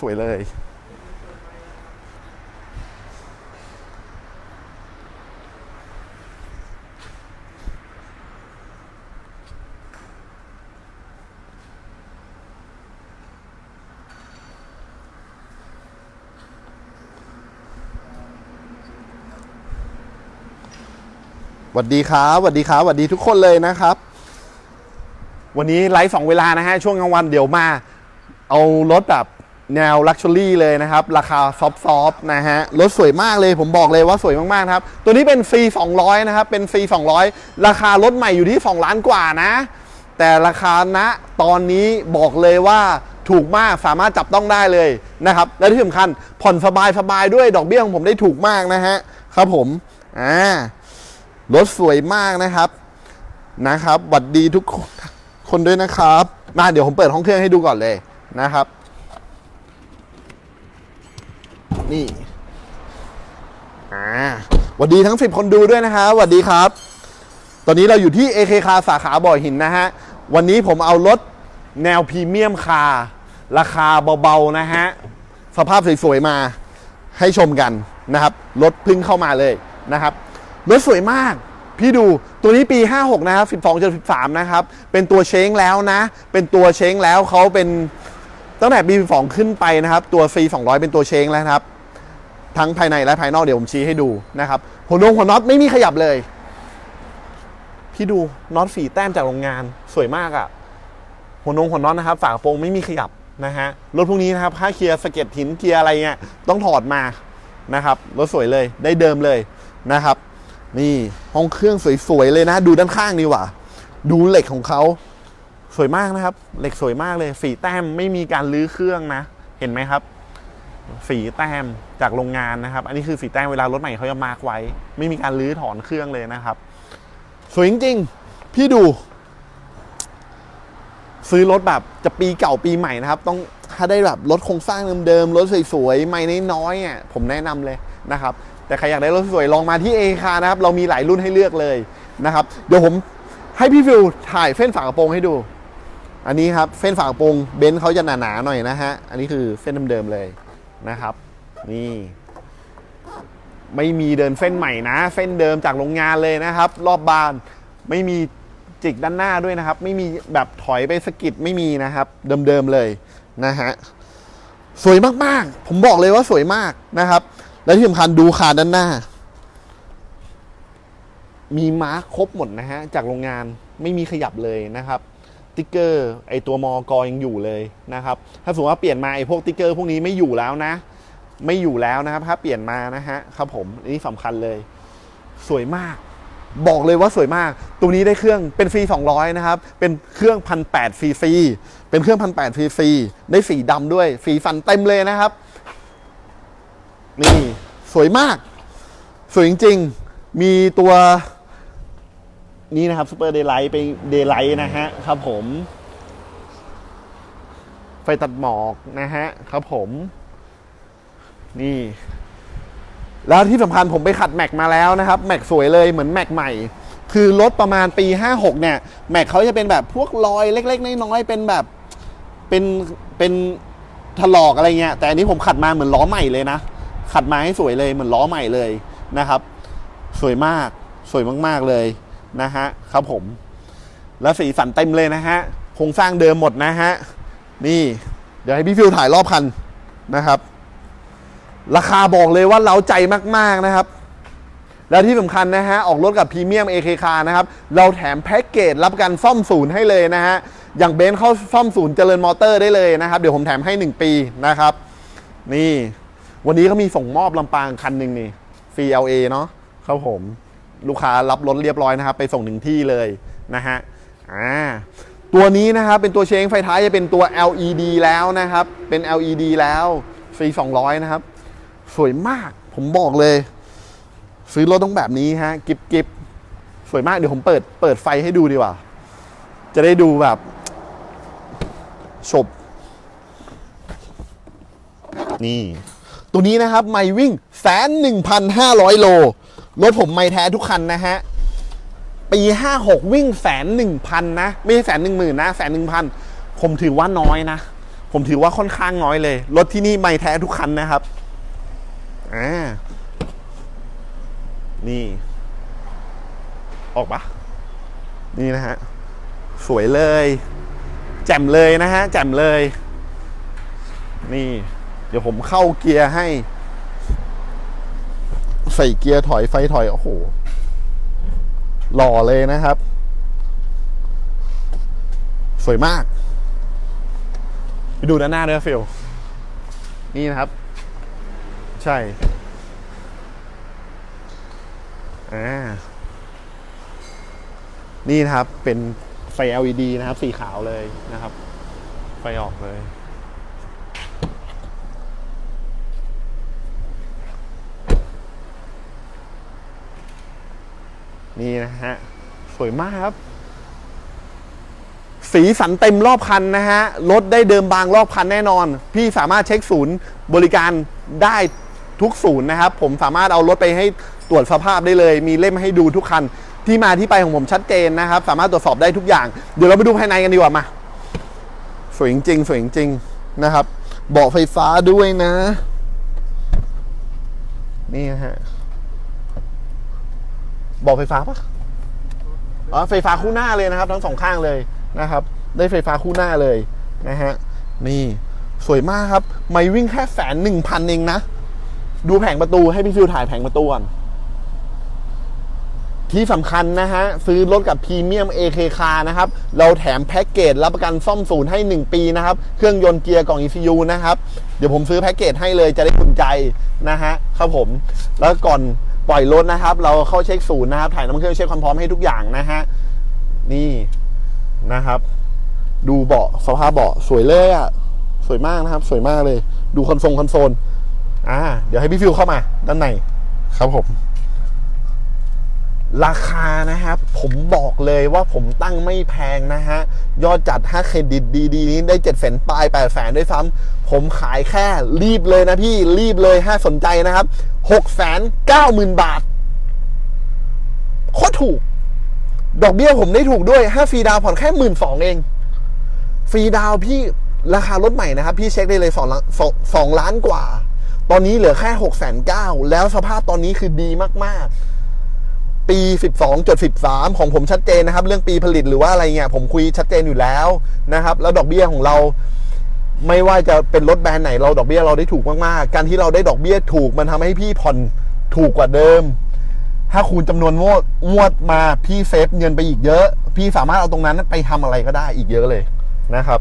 สวยๆเลยสวัสดีครับสวัสดีครับสวัสดีทุกคนเลยนะครับ วันนี้ไลฟ์สองเวลานะฮะ ช่วงกลางวันเดี๋ยวมา เอารถแบบ แนวลักชัวรี่เลยนะครับ ราคาซอฟๆนะฮะ รถสวยมากเลยผมบอกเลยว่าสวยมากๆนะครับ ตัวนี้เป็น C 200นะครับ เป็น C 200ราคารถใหม่อยู่ที่ 2 ล้านกว่านะ แต่ราคาณตอนนี้บอกเลยว่าถูกมากสามารถจับต้องได้เลยนะครับ และที่สำคัญผ่อนสบายสบายด้วยดอกเบี้ยของผมได้ถูกมากนะฮะครับผมอ่ารถสวยมากนะครับนะครับหวัดดีทุกคนคนด้วยนะครับ มาเดี๋ยวผมเปิดห้องเครื่องให้ดูก่อนเลยนะครับ นี่อ่าหวัดดีทั้ง 10 คนดูด้วยนะครับหวัดดีครับ ตอนนี้เราอยู่ที่ AK คาสาขาบ่อหินนะฮะ วันนี้ผมเอารถแนวพรีเมียมคาร์ราคาเบาๆนะฮะ สภาพสวยๆมาให้ชมกันนะครับ รถเพึ่งเข้ามาเลยนะครับ รถสวยมาก พี่ดูตัวนี้ปี 56 นะครับ 12 13 นะครับ เป็นตัวเช้งแล้วนะ เป็นตัวเช้งแล้วเขาเป็นตั้งแต่ปี 12 ขึ้นไปนะครับ ตัว C 200 เป็นตัวเช้งแล้วนะครับ ทั้งภายในและภายนอกเดี๋ยวผมชี้ให้ดูนะครับหัวนงหัวน็อตไม่มีขยับเลย พี่ดูน็อตฝีแต้มจากโรงงานสวยมากอะ่ะหัวนงหัวน็อตนะครับฝากระโปรงไม่มีขยับนะฮะรถพวกนี้นะครับค่าเคลียร์สะเก็ดหินเคลียร์อะไรเงี้ยต้องถอดมานะครับรถสวยเลยได้เดิมเลยนะครับ นี่ห้องเครื่องสวยๆเลยนะ ดูด้านข้างนี่ว่า ดูเหล็กของเขาสวยมากนะครับ เหล็กสวยมากเลยฝีแต้มไม่มีการลื้อเครื่องนะ เห็นไหมครับ ฝีแต้มจากโรงงานนะครับ อันนี้คือฝีแต้มเวลารถใหม่เขาจะมาร์กไว้ ไม่มีการลื้อถอนเครื่องเลยนะครับ สวยจริงๆ พี่ดู ซื้อรถแบบจะปีเก่าปีใหม่นะครับ ต้องถ้าได้แบบรถโครงสร้างเดิมๆ รถสวยๆ ไม่น้อยๆอะผมแนะนำเลยนะครับ แต่ใครอยากได้รถสวยลองมาที่เอคานะครับ เรามีหลายรุ่นให้เลือกเลยนะครับ เดี๋ยวผมให้พี่ฟิวถ่ายเส้นฝากระโปรงให้ดูอันนี้ครับเส้นฝากระโปรงเบนซ์เขาจะหนาๆหน่อยนะฮะ อันนี้คือเส้นเดิมๆเลย นะครับ นี่ไม่มีเดินเส้นใหม่นะ เส้นเดิมจากโรงงานเลยนะครับ รอบบานไม่มีจิกด้านหน้าด้วยนะครับ ไม่มีแบบถอยไปสกิดไม่มีนะครับ เดิมๆเลยนะฮะสวยมากๆ ผมบอกเลยว่าสวยมากนะครับ และที่สำคัญดูคานด้านหน้า มีมาร์คครบหมดนะฮะจากโรงงานไม่มีขยับเลยนะครับ ติ๊กเกอร์ไอตัวมอกอยังอยู่เลยนะครับ ถ้าสมมติว่าเปลี่ยนมาไอพวกติ๊กเกอร์พวกนี้ไม่อยู่แล้วนะ ไม่อยู่แล้วนะครับ ถ้าเปลี่ยนมานะฮะครับผมอันนี้สำคัญเลย สวยมาก บอกเลยว่าสวยมาก ตัวนี้ได้เครื่องเป็นฟรี200 นะครับ เป็นเครื่องพันแปดซีซีเป็นเครื่องพันแปดซีซีได้สีดำด้วยสีฟันเต็มเลยนะครับ นี่สวยมาก สวยจริง ๆ มีตัว นี่นะครับซูเปอร์เดย์ไลท์เป็นเดย์ไลท์นะฮะครับผม ไฟตัดหมอกนะฮะครับผม นี่ แล้วที่สำคัญผมไปขัดแม็กมาแล้วนะครับ แม็กสวยเลยเหมือนแม็กใหม่ คือรถประมาณปี 56 เนี่ย แม็กเขาจะเป็นแบบพวกรอยเล็ก ๆ น้อยๆเป็นแบบเป็นเป็นถลอกอะไรเงี้ยแต่อันนี้ผมขัดมาเหมือนล้อใหม่เลยนะ ขัดมาให้สวยเลยเหมือนล้อใหม่เลยนะครับ สวยมากสวยมาก ๆ เลย นะฮะครับผม แล้วสีสันเต็มเลยนะฮะโครงสร้างเดิมหมดนะฮะนี่เดี๋ยวให้พี่ฟิวถ่ายรอบคันนะครับ ราคาบอกเลยว่าเล้าใจมากๆนะครับ แล้วที่สำคัญนะฮะออกรถกับพรีเมียม AK คานะครับ เราแถมแพ็กเกจรับกันซ่อมศูนย์ให้เลยนะฮะอย่างเบนซ์เข้าซ่อมศูนย์เจริญมอเตอร์ได้เลยนะครับ เดี๋ยวผมแถมให้ 1 ปีนะครับ นี่ วันนี้ก็มีส่งมอบลำปางคันหนึ่งนี่ CLA เนาะครับผม ลูกค้ารับรถเรียบร้อยนะครับ ไปส่งถึงที่เลยนะฮะอ่าตัวนี้นะครับเป็นตัวเชงไฟท้ายจะเป็นตัว LED แล้วนะครับ เป็น LED แล้วฟรี200 นะครับ สวยมากผมบอกเลย ซื้อรถต้องแบบนี้ฮะกิบกิบสวยมากเดี๋ยวผมเปิดเปิดไฟให้ดูดีกว่า จะได้ดูแบบฉบนี่ ตัวนี้นะครับ ไม่วิ่งแสนหนึ่งพันห้าร้อยโล รถผมไม่แท้ทุกคันนะฮะ ปีห้าหกวิ่งแสนหนึ่งพันนะ ไม่ใช่แสนหนึ่งหมื่นนะแสนหนึ่งพันผมถือว่าน้อยนะ ผมถือว่าค่อนข้างน้อยเลย รถที่นี่ไม่แท้ทุกคันนะครับอ่านี่ ออกปะนี่นะฮะ สวยเลย แจ่มเลยนะฮะ แจ่มเลย นี่ เดี๋ยวผมเข้าเกียร์ให้ ใส่เกียร์ถอยไฟถอย โอ้โห หล่อเลยนะครับ สวยมาก ไปดูด้านหน้าด้วยฟิลนี่นะครับ ใช่อ่านี่นะครับเป็นไฟ LED นะครับ สีขาวเลยนะครับ ไฟออกเลย นี่นะฮะ สวยมากครับ สีสันเต็มรอบคันนะฮะ รถได้เดิมบางรอบคันแน่นอน พี่สามารถเช็คศูนย์บริการได้ทุกศูนย์นะครับ ผมสามารถเอารถไปให้ตรวจสภาพได้เลย มีเล่มให้ดูทุกคัน ที่มาที่ไปของผมชัดเจนนะครับ สามารถตรวจสอบได้ทุกอย่าง เดี๋ยวเราไปดูภายในกันดีกว่ามา สวยจริงสวยจริงนะครับ เบาะไฟฟ้าด้วยนะ นี่นะฮะ บาะไฟฟ้าปะอ๋อไฟฟ้าคู่หน้าเลยนะครับ ทั้งสองข้างเลยนะครับ ได้ไฟฟ้าคู่หน้าเลยนะฮะนี่สวยมากครับ ไม่วิ่งแค่แสนหนึ่งพันเองนะ ดูแผงประตูให้พี่ฟิวถ่ายแผงประตูก่อนที่สำคัญนะฮะ ซื้อรถกับพรีเมียม AK คานะครับ เราแถมแพ็กเกจรับประกันซ่อมศูนย์ให้ 1 ปีนะครับ เครื่องยนต์เกียร์กล่อง ECU นะครับ เดี๋ยวผมซื้อแพ็กเกจให้เลยจะได้อุ่นใจนะฮะครับผม แล้วก่อน ปล่อยรถนะครับ เราเข้าเช็คศูนย์นะครับ ถ่ายน้ำมันเครื่องเช็คความพร้อมให้ทุกอย่างนะฮะ นี่นะครับ ดูเบาะสภาพเบาะสวยเลยอะ่ะ สวยมากนะครับ สวยมากเลย ดูคอนโซลคอนโซล อ่า เดี๋ยวให้พี่ฟิวเข้ามาด้านในครับผม ราคานะครับ ผมบอกเลยว่าผมตั้งไม่แพงนะฮะ ยอดจัดถ้าเครดิตดีๆนี้ได้7จ็ดแสนปลายแปดแสนด้วยซ้ำผมขายแค่รีบเลยนะพี่รีบเลยถ้าสนใจนะครับหกแสนเก้าหมื่นบาทโคตรถูก ดอกเบี้ยผมได้ถูกด้วยถ้าฟรีดาวผ่อนแค่หมื่นสองเอง ฟรีดาวพี่ราคารถใหม่นะครับ พี่เช็คได้เลยสองล้านสองสองล้านกว่า ตอนนี้เหลือแค่หกแสนเก้าแล้วสภาพตอนนี้คือดีมากๆ ปี 12.13 ของผมชัดเจนนะครับ เรื่องปีผลิตหรือว่าอะไรเงี้ยผมคุยชัดเจนอยู่แล้วนะครับ แล้วดอกเบี้ยของเราไม่ว่าจะเป็นรถแบรนด์ไหนเราดอกเบี้ยเราได้ถูกมากๆ การที่เราได้ดอกเบี้ยถูกมันทำให้พี่ผ่อนถูกกว่าเดิม ถ้าคูณจำนวนงวดงวดมาพี่เซฟเงินไปอีกเยอะ พี่สามารถเอาตรงนั้นไปทำอะไรก็ได้อีกเยอะเลยนะครับ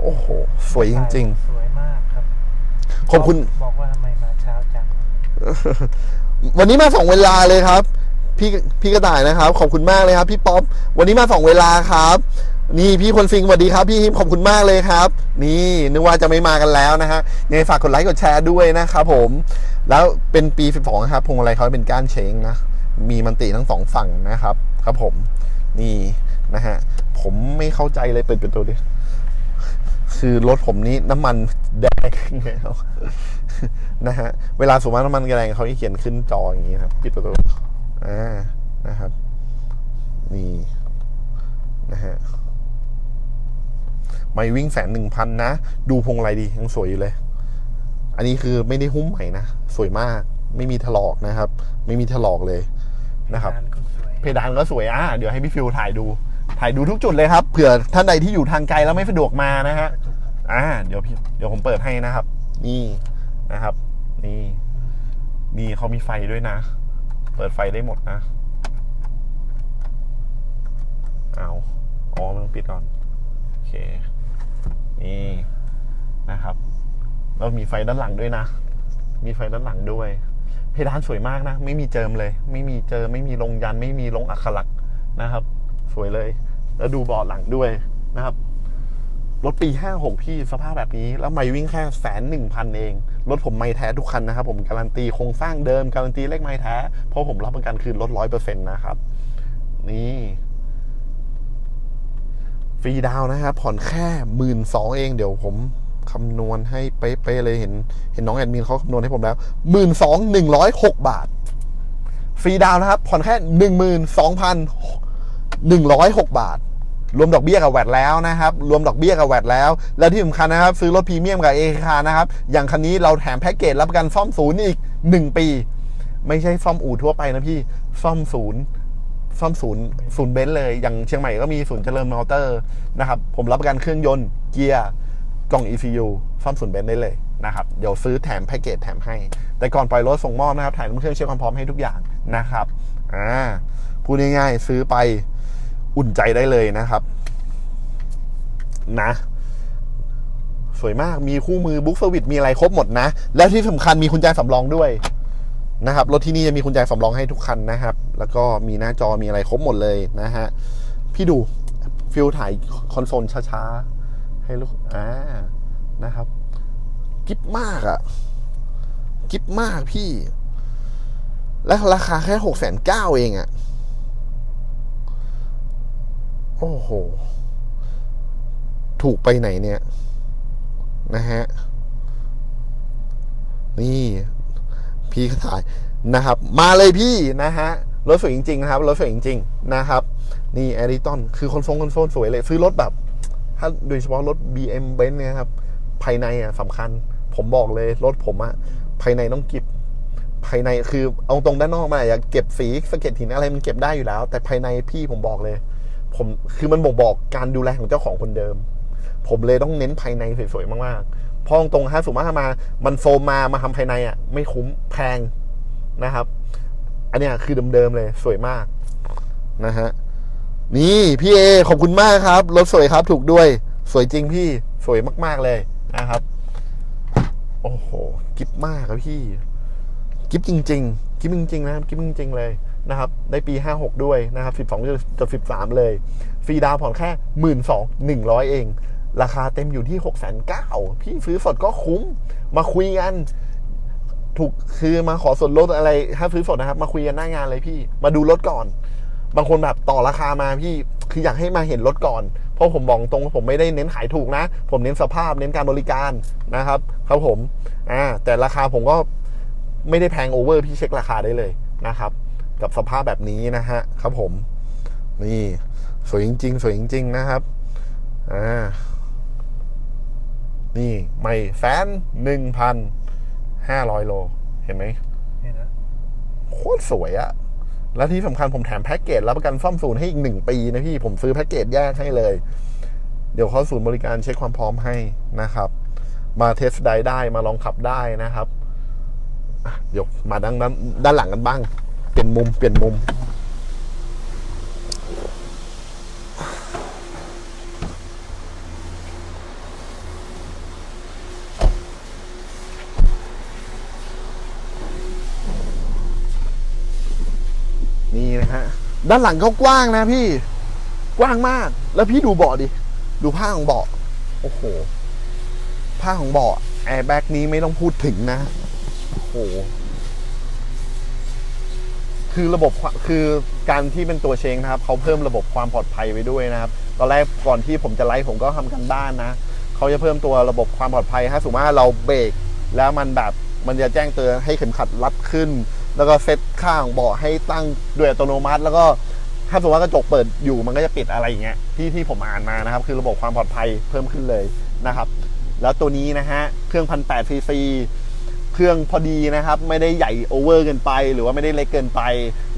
โอ้โห สวยจริงสวยมากครับๆขอบคุณบอกว่าทำไมมาเช้าจัง วันนี้มาสองเวลาเลยครับ พี่พี่กระต่ายนะครับ ขอบคุณมากเลยครับ พี่ป๊อปวันนี้มาสองเวลาครับ นี่พี่คนฟิงสวัสดีครับ พี่ฮิมขอบคุณมากเลยครับ นี่นึกว่าจะไม่มากันแล้วนะฮะยังไงฝากกดไลค์กดแชร์ด้วยนะครับผม แล้วเป็นปี 12ครับพวงมาลัยเขาเป็นก้านเชงนะมีมันติทั้งสองฝั่งนะครับ ครับผมนี่นะฮะผมไม่เข้าใจเลยเปิดประตูดิคือรถผมนี้น้ำมันแดงแล้วนะฮะเวลาสมมติน้ำมันแดงเขาให้เขียนขึ้นจออย่างนี้ครับ ปิดประตู อ่านะครับ นี่นะฮะไม่วิ่งแสนหนึ่งพันนะ ดูพวงไรดียังสวยอยู่เลย อันนี้คือไม่ได้หุ้มใหม่นะ สวยมาก ไม่มีถลอกนะครับ ไม่มีถลอกเลยนะครับร้านก็สวยเพดานก็สวยอะเดี๋ยวให้พี่ฟิวถ่ายดู ถ่ายดูทุกจุดเลยครับ เผื่อท่านใดที่อยู่ทางไกลแล้วไม่สะดวกมานะฮะกระจกครับอ่า เดี๋ยวพี่เดี๋ยวผมเปิดให้นะครับ นี่นะครับ นี่ นี่เขามีไฟด้วยนะ เปิดไฟได้หมดนะ เอาอ๋อมันต้องปิดก่อน โอเค นี่นะครับ แล้วมีไฟด้านหลังด้วยนะ มีไฟด้านหลังด้วย เพดานสวยมากนะ ไม่มีเจิมเลย ไม่มีเจิม ไม่มีลงยัน ไม่มีลงอักขระนะครับ สวยเลย แล้วดูเบาะหลังด้วยนะครับ รถปี 56 พี่สภาพแบบนี้ แล้วไม่วิ่งแค่แสนหนึ่งพันเอง รถผมไม่แท้ทุกคันนะครับ ผมการันตีโครงสร้างเดิม การันตีเลขไม่แท้ เพราะผมรับประกันคืนรถร้อยเปอร์เซ็นต์นะครับ นี่ฟรีดาวนะครับผ่อนแค่หมื่นสองเองเดี๋ยวผมคำนวณให้เป๊ะๆเลยเห็น เห็นน้องแอดมินเขาคำนวณให้ผมแล้วหมื่นสองหนึ่งร้อยหกบาท ฟรีดาวนะครับ ผ่อนแค่หนึ่งหมื่นสองพันหนึ่งร้อยหกบาท รวมดอกเบี้ยกับแวดแล้วนะครับ รวมดอกเบี้ยกับแวดแล้ว และที่สำคัญนะครับ ซื้อรถพรีเมียมกับเอคานะครับ อย่างคันนี้เราแถมแพ็กเกจรับประกันซ่อมศูนย์อีก 1 ปี ไม่ใช่ซ่อมอู่ทั่วไปนะพี่ ซ่อมศูนย์ซ่อมศูนย์ศูนย์เบนซ์เลย อย่างเชียงใหม่ก็มีศูนย์เจริญมอเตอร์นะครับ ผมรับประกันเครื่องยนต์เกียร์กล่อง ECU ซ่อมศูนย์เบนซ์ได้เลยนะครับ เดี๋ยวซื้อแถมแพ็กเกจแถมให้ แต่ก่อนปล่อยรถส่งมอบนะครับ ถ่ายน้ำเครื่องเช็คความพร้อมให้ทุกอย่างนะครับ อ่า พูดง่ายๆซื้อไป อุ่นใจได้เลยนะครับ นะสวยมากมีคู่มือบุ๊กเซอร์วิสมีอะไรครบหมดนะ และที่สำคัญมีคุณแจสำรองด้วยนะครับรถที่นี่จะมีกุญแจสำรองให้ทุกคันนะครับ แล้วก็มีหน้าจอมีอะไรครบหมดเลยนะฮะพี่ดูฟิลถ่ายคอนโซลช้าๆ ให้ลูกอ่านะครับ กิฟมากอะกิฟมากพี่ และราคาแค่หกแสนเก้าเองอะ อ้โห ถูกไปไหนเนี่ย นะฮะ นี่ พี่ก็ถ่ายนะครับ มาเลยพี่นะฮะ รถสวยจริง ๆ นะครับ รถสวยจริง ๆ นะครับ นี่แอริตันคือคนโซลคนโซลสวยเลย ซื้อรถแบบ ถ้าโดยเฉพาะรถ BM Benz เนี่ยครับ ภายในอะสำคัญ ผมบอกเลยรถผมอะ ภายในต้องกิบภายในคือเอาตรงด้านนอกมาอยากเก็บสีสะเก็ดหินอะไรมันเก็บได้อยู่แล้ว แต่ภายในพี่ผมบอกเลย ผมคือมันบอกบอกการดูแลของเจ้าของคนเดิม ผมเลยต้องเน้นภายในสวยๆมากๆพราะตรงฮะสุมาถ้ามา มันโฟมมามาทำภายในอะ ไม่คุ้มแพงนะครับ อันเนี้ยคือเดิมๆเลยสวยมากนะฮะนี่พี่เอขอบคุณมากครับรถสวยครับถูกด้วย สวยจริงพี่สวยมากๆเลยนะครับ โอ้โห กิฟมากครับพี่ กิฟจริง ๆ กิฟจริงๆนะครับกิฟจริงๆเลย นะครับได้ปี 56 ด้วยนะครับ12จะ13 เลย ฟรีดาวผ่อนแค่ 1 2 100 เอง ราคาเต็มอยู่ที่6 9 0 0พี่ซื้อสดก็คุ้ม มาคุยกัน ถูกคือมาขอส่วนลดอะไร ถ้าซื้อสดนะครับ มาคุยกันหน้างานเลยพี่ มาดูรถก่อน บางคนแบบต่อราคามาพี่ คืออยากให้มาเห็นรถก่อน เพราะผมบอกตรงว่าผมไม่ได้เน้นขายถูกนะ ผมเน้นสภาพ เน้นการบริการนะครับ ครับผม อ่า แต่ราคาผมก็ไม่ได้แพงโอเวอร์พี่เช็คราคาได้เลยนะครับ กับสภาพแบบนี้นะฮะครับผม นี่สวยจริงๆ สวยจริงๆ นะครับ อ่า นี่ไม่แสนหนึ่งพันห้าร้อยโล เห็นไหมเนี่ยนะโคตรสวยอะและที่สำคัญผมแถมแพ็กเกจรับประกันซ่อมศูนย์ให้อีกหนึ่งปีนะพี่ ผมซื้อแพ็กเกจแยกให้เลย เดี๋ยวเขาศูนย์บริการเช็คความพร้อมให้นะครับ มาเทสไดรฟ์ได้มาลองขับได้นะครับอะเดี๋ยวมาด้านด้านด้านหลังกันบ้าง เปลี่ยนมุม เปลี่ยนมุม นี่นะฮะ ด้านหลังเขากว้างนะพี่ กว้างมาก แล้วพี่ดูเบาะดิ ดูผ้าของเบาะ โอ้โห ผ้าของเบาะแอร์แบ็กนี้ไม่ต้องพูดถึงนะ โอ้โห คือระบบคือการที่เป็นตัวเชงนะครับเขาเพิ่มระบบความปลอดภัยไว้ด้วยนะครับตอนแรกก่อนที่ผมจะไลฟ์ผมก็ทำกันบ้านนะเขาจะเพิ่มตัวระบบความปลอดภัยถ้าสมมติว่าเราเบรกแล้วมันแบบมันจะแจ้งเตือนให้เข็มขัดรัดขึ้น แล้วก็เซตข้างเบาะให้ตั้งด้วยอัตโนมัติ แล้วก็ถ้าสมมติว่ากระจกเปิดอยู่มันก็จะปิดอะไรอย่างเงี้ยที่ที่ผมอ่านมานะครับ คือระบบความปลอดภัยเพิ่มขึ้นเลยนะครับ แล้วตัวนี้นะฮะเครื่องพันแปดซีซี เครื่องพอดีนะครับ ไม่ได้ใหญ่โอเวอร์เกินไป หรือว่าไม่ได้เล็กเกินไป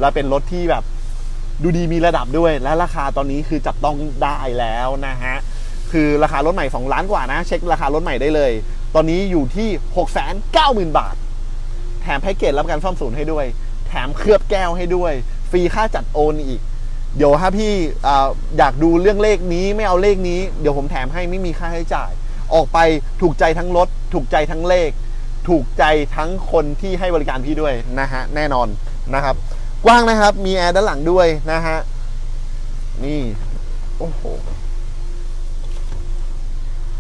แล้วเป็นรถที่แบบดูดีมีระดับด้วย และราคาตอนนี้คือจับต้องได้แล้วนะฮะ คือราคารถใหม่ 2 ล้านกว่านะ เช็คราคารถใหม่ได้เลย ตอนนี้อยู่ที่ 6 9 0 0 0 0 บาท แถมแพ็กเกจรับประกันซ่อมศูนย์ให้ด้วย แถมเคลือบแก้วให้ด้วย ฟรีค่าจัดโอนอีก เดี๋ยวถ้าพี่ออยากดูเรื่องเลขนี้ไม่เอาเลขนี้ เดี๋ยวผมแถมให้ไม่มีค่าใช้จ่าย ออกไปถูกใจทั้งรถ ถูกใจทั้งเลข ถูกใจทั้งคนที่ให้บริการพี่ด้วยนะฮะแน่นอนนะครับ กว้างนะครับ มีแอร์ด้านหลังด้วยนะฮะนี่ โอ้โห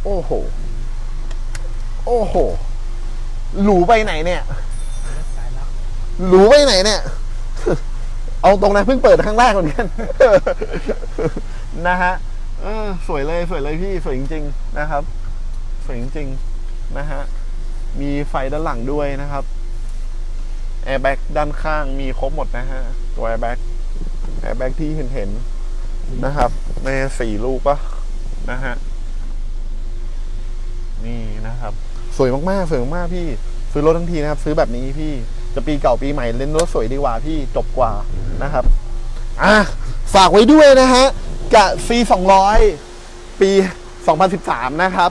โอ้โห โอ้โหหรูไปไหนเนี่ยสายลับหรูไปไหนเนี่ย เอาตรงนะเพิ่งเปิดครั้งแรกเหมือนกัน นะฮะสวยเลยสวยเลยพี่ สวยจริง ๆ นะครับ สวยจริง ๆ นะฮะ มีไฟด้านหลังด้วยนะครับแอร์แบ็กด้านข้างมีครบหมดนะฮะ ตัวแอร์แบ็กแอร์แบ็กที่เห็นเห็นนะครับ ในสี่ลูกปะนะฮะ นี่นะครับ สวยมากๆสวยมากๆพี่ ซื้อรถทั้งทีนะครับ ซื้อแบบนี้พี่จะปีเก่าปีใหม่เล่นรถสวยดีกว่าพี่จบกว่านะครับอะฝากไว้ด้วยนะฮะกับ C 2 0 0ปี 2013 นะครับ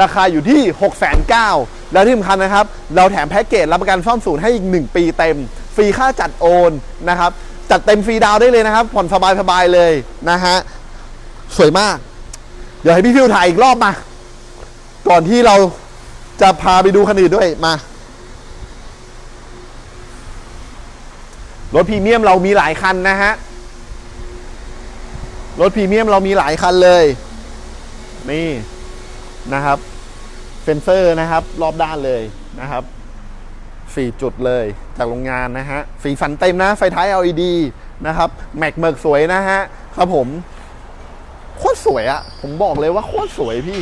ราคาอยู่ที่ 6 9 0 0 0 แล้วที่สำคัญนะครับ เราแถมแพ็กเกจรับประกันซ่อมศูนย์ให้อีก 1 ปีเต็ม ฟรีค่าจัดโอนนะครับ จัดเต็มฟรีดาวได้เลยนะครับ ผ่อนสบายๆเลยนะฮะ สวยมาก เดี๋ยวให้พี่ฟิวถ่ายอีกรอบมา ก่อนที่เราจะพาไปดูคันอื่นด้วยมารถพรีเมียมเรามีหลายคันนะฮะ รถพรีเมียมเรามีหลายคันเลย นี่นะครับ เซนเซอร์นะครับ รอบด้านเลยนะครับสี่จุดเลยจากโรงงานนะฮะ สีสันเต็มนะ ไฟท้าย LED นะครับ แม็กเมิกสวยนะฮะ ครับผม โคตรสวยอะผมบอกเลยว่าโคตรสวยพี่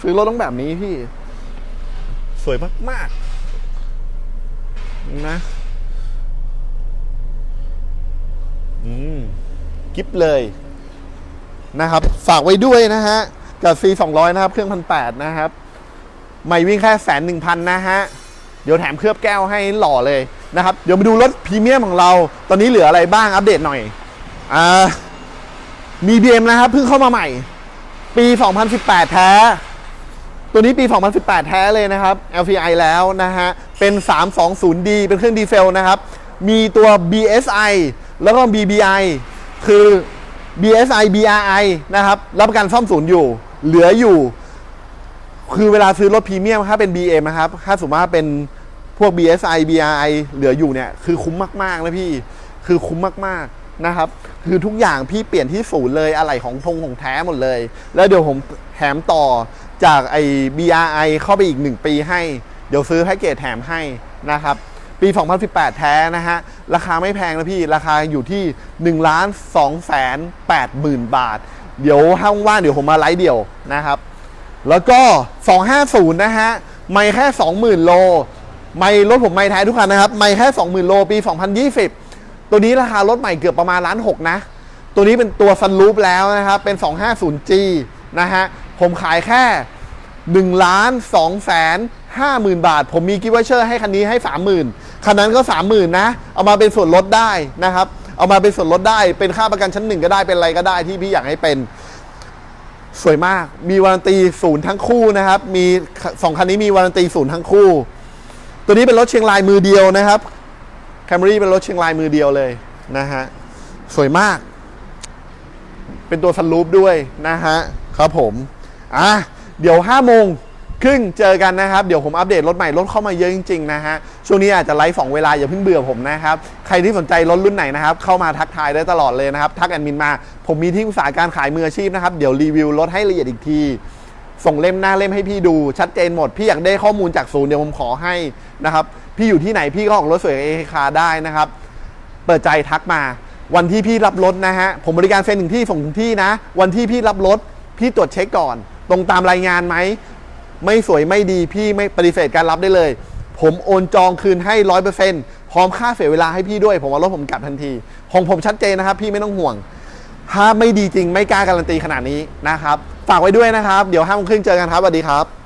ซื้อรถต้องแบบนี้พี่ สวยมากๆนะ อืมกิฟเลยนะครับ ฝากไว้ด้วยนะฮะ กับ C 2 0 0นะครับ เครื่องพันแปดนะครับ ไม่วิ่งแค่แสนหนึ่งพันนะฮะ เดี๋ยวแถมเคลือบแก้วให้หล่อเลยนะครับ เดี๋ยวมาดูรถพรีเมียมของเรา ตอนนี้เหลืออะไรบ้างอัปเดตหน่อย อ่า มี BM นะครับเพิ่งเข้ามาใหม่ ปี 2018 แท้ ตัวนี้ปี 2018 แท้เลยนะครับ LPI แล้วนะฮะ เป็น 320D เป็นเครื่องดีเซลนะครับ มีตัว BSI แล้วก็ BBI คือ BSI BRI นะครับ รับประกันซ่อมศูนย์อยู่ เหลืออยู่ คือเวลาซื้อรถพรีเมียมถ้าเป็น BM นะครับ ถ้าสมมติว่าเป็นพวก BSI BRI เหลืออยู่เนี่ย คือคุ้มมากๆนะพี่ คือคุ้มมากๆนะครับ คือทุกอย่างพี่เปลี่ยนที่ศูนย์เลย อะไหล่ของทงของแท้หมดเลย แล้วเดี๋ยวผมแถมต่อจากไอ้ BRI เข้าไปอีก 1 ปีให้ เดี๋ยวซื้อแพ็กเกจแถมให้นะครับ ปี 2018 แท้นะฮะ ราคาไม่แพงนะพี่ ราคาอยู่ที่1ล้าน2แสน8หมื่นบาท เดี๋ยวห้างว่างเดี๋ยวผมมาไลฟ์เดี่ยวนะครับ แล้วก็ 250 นะฮะ ไม่แค่ 20,000 โล ไม่รถผมไม่แท้ทุกคันนะครับ ไม่แค่ 20,000 โล ปี 2020 ตัวนี้ราคารถใหม่เกือบประมาณล้านหกนะ ตัวนี้เป็นตัวซันรูปแล้วนะครับ เป็น 250G นะฮะ ผมขายแค่1ล้าน2แสน5หมื่นบาท ผมมีกิฟต์วอเชอร์ให้คันนี้ให้ 30,000 คันนั้นก็ 30,000 นะ เอามาเป็นส่วนลดได้นะครับ เอามาเป็นส่วนลดได้ เป็นค่าประกันชั้นหนึ่งก็ได้ เป็นอะไรก็ได้ที่พี่อยากให้เป็น สวยมาก มีวารันตีศูนย์ทั้งคู่นะครับ มีสองคันนี้มีวารันตีศูนย์ทั้งคู่ ตัวนี้เป็นรถเชียงรายมือเดียวนะครับแคมรี่เป็นรถเชียงรายมือเดียวเลยนะฮะ สวยมาก เป็นตัวสันลูปด้วยนะฮะ ครับผม อะ เดี๋ยวห้าโมง ครึ่งเจอกันนะครับ เดี๋ยวผมอัปเดตรถใหม่รถเข้ามาเยอะจริงๆนะฮะ ช่วงนี้อาจจะไลฟ์สองเวลาอย่าเพิ่งเบื่อผมนะครับ ใครที่สนใจรถรุ่นไหนนะครับ เข้ามาทักทายได้ตลอดเลยนะครับ ทักแอดมินมา ผมมีที่ปรึกษาการขายมืออาชีพนะครับ เดี๋ยวรีวิวรถให้ละเอียดอีกที ส่งเล่มหน้าเล่มให้พี่ดู ชัดเจนหมด พี่อยากได้ข้อมูลจากศูนย์เดี๋ยวผมขอให้นะครับ พี่อยู่ที่ไหนพี่ก็ออกรถสวยเอคาได้นะครับ เปิดใจทักมา วันที่พี่รับรถนะฮะ ผมบริการเซ็นถึงที่ส่งถึงที่นะ วันที่พี่รับรถพี่ตรวจเช็คก่อน ตรงตามรายงานไหม ไม่สวยไม่ดีพี่ไม่ปฏิเสธการรับได้เลย ผมโอนจองคืนให้ร้อยเปอร์เซ็นต์พร้อมค่าเสียเวลาให้พี่ด้วย ผมว่ารถผมกลับทันที ของผมชัดเจนนะครับ พี่ไม่ต้องห่วง ถ้าไม่ดีจริงไม่กล้าการันตีขนาดนี้นะครับ ฝากไว้ด้วยนะครับ เดี๋ยวห้าโมงครึ่งเจอกันครับสวัสดีครับ